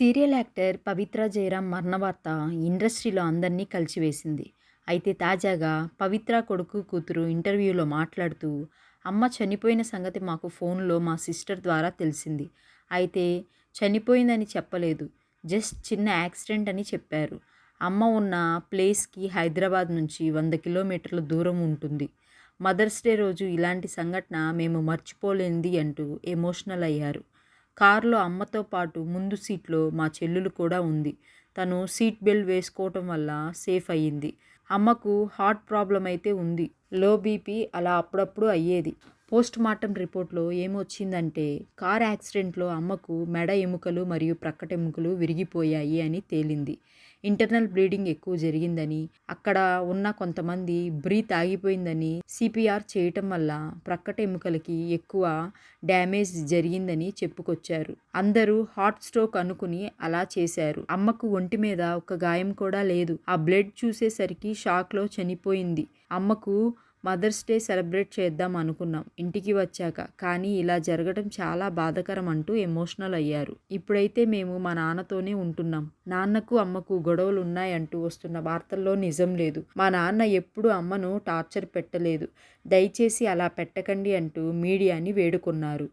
Serial actor పవిత్ర జయరాం మరణ వార్త ఇండస్ట్రీలో అందరినీ కలిచివేసింది అయితే తాజాగా పవిత్ర కొడుకు కూతురు ఇంటర్వ్యూలో మాట్లాడుతూ అమ్మ చనిపోయిన సంగతి మాకు ఫోన్లో మా సిస్టర్ ద్వారా తెలిసింది. అయితే చనిపోయిందని చెప్పలేదు. జస్ట్ చిన్న యాక్సిడెంట్ అని చెప్పారు. అమ్మ ఉన్న ప్లేస్కి హైదరాబాద్ నుంచి వంద కిలోమీటర్ల దూరం ఉంటుంది. మదర్స్ డే రోజు ఇలాంటి సంఘటన మేము మర్చిపోలేంది అంటూ ఎమోషనల్ అయ్యారు. కారులో అమ్మతో పాటు ముందు సీట్లో మా చెల్లెలు కూడా ఉంది. తను సీట్ బెల్ట్ వేసుకోవటం వల్ల సేఫ్ అయ్యింది. అమ్మకు హార్ట్ ప్రాబ్లం అయితే ఉంది. లో బీపీ అలా అప్పుడప్పుడు అయ్యేది. పోస్ట్ మార్టం రిపోర్ట్లో ఏమొచ్చిందంటే కార్ యాక్సిడెంట్లో అమ్మకు మెడ ఎముకలు మరియు ప్రక్కట ఎముకలు విరిగిపోయాయి అని తేలింది. ఇంటర్నల్ బ్లీడింగ్ ఎక్కువ జరిగిందని అక్కడ ఉన్న కొంతమంది బ్రీత్ ఆగిపోయిందని సిపిఆర్ చేయటం వల్ల ప్రక్కట ఎముకలకి ఎక్కువ డ్యామేజ్ జరిగిందని చెప్పుకొచ్చారు. అందరూ హార్ట్ స్ట్రోక్ అనుకుని అలా చేశారు. అమ్మకు ఒంటి మీద ఒక గాయం కూడా లేదు. ఆ బ్లడ్ చూసేసరికి షాక్లో చనిపోయింది. అమ్మకు మదర్స్ డే సెలబ్రేట్ చేద్దాం అనుకున్నాం. ఇంటికి వచ్చాక. కానీ ఇలా జరగడం చాలా బాధకరం అంటూ ఎమోషనల్ అయ్యారు. ఇప్పుడైతే మేము మా నాన్నతోనే ఉంటున్నాం. నాన్నకు అమ్మకు గొడవలు ఉన్నాయంటూ వస్తున్న వార్తల్లో నిజం లేదు. మా నాన్న ఎప్పుడు అమ్మను టార్చర్ పెట్టలేదు. దయచేసి అలా పెట్టకండి అంటూ మీడియాని వేడుకున్నారు.